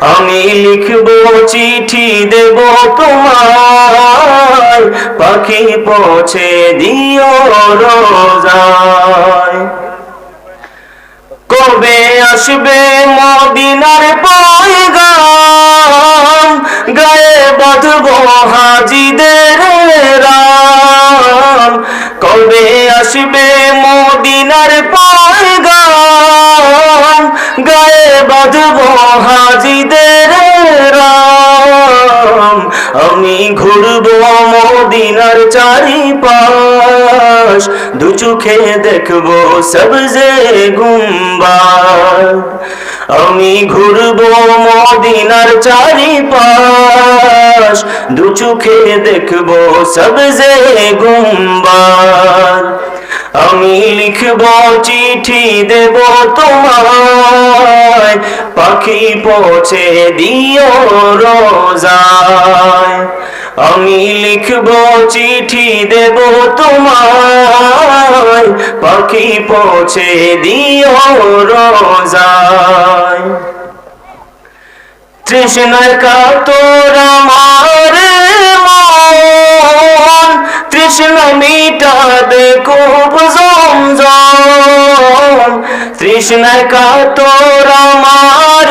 আমি লিখব, চিঠি দেব তোমায় পাখি পৌঁছে দিও রোজায়। কবে আসবে মদিনার পয়গাম? গায়ে বাঁধব হাজিদের রাম। কবে আসবে মদিনার পয়গাম? গায়ে বাঁধব হাজিদের রাম। আমি ঘুরবো মদিনার চারিপাশ। দু চোখে দেখব সবজে গুম্বাদ আমি ঘুরবো মদিনার চারিপাশ। দু চোখে দেখব সবজে গুম্বাদ আমি লিখব, চিঠি দেব তোমায়। পাখি পৌঁছে দিও রোজায়। আমি লিখব, চিঠি দেব তোমায়। পাখি পৌঁছে দিও রোজায়। তৃষ্ণার কাতর আমার মন, তৃষ্ণা মিটা তৃষ্ণার কাতর আমার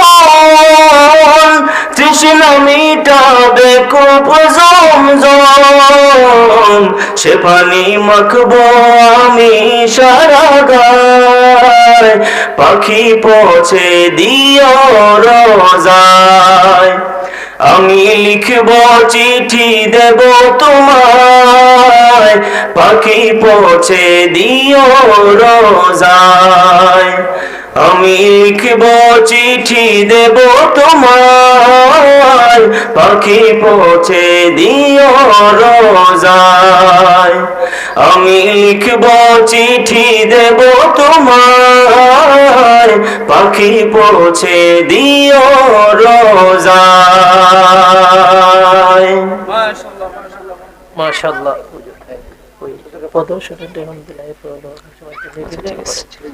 মন। তৃষ্ণা মিটা দেখো জমজম। সে পানি মাখবো আমি সারা গায়। পাখি পৌঁছে দিও রোজায়। আমি লিখব চিঠি দেব তোমায়। পাখি পৌঁছে দিও রোজায়। আমি লিখব চিঠি দেব তোমায়। পাখি পৌঁছে দিও রোজায়। আমি লিখব চিঠি দেব তোমায়। পাখি পৌঁছে দিও রোজায়। মাশাআল্লাহ পদও শুধু এখন বিলায় প্রলোভন সবাইকে আচ্ছা,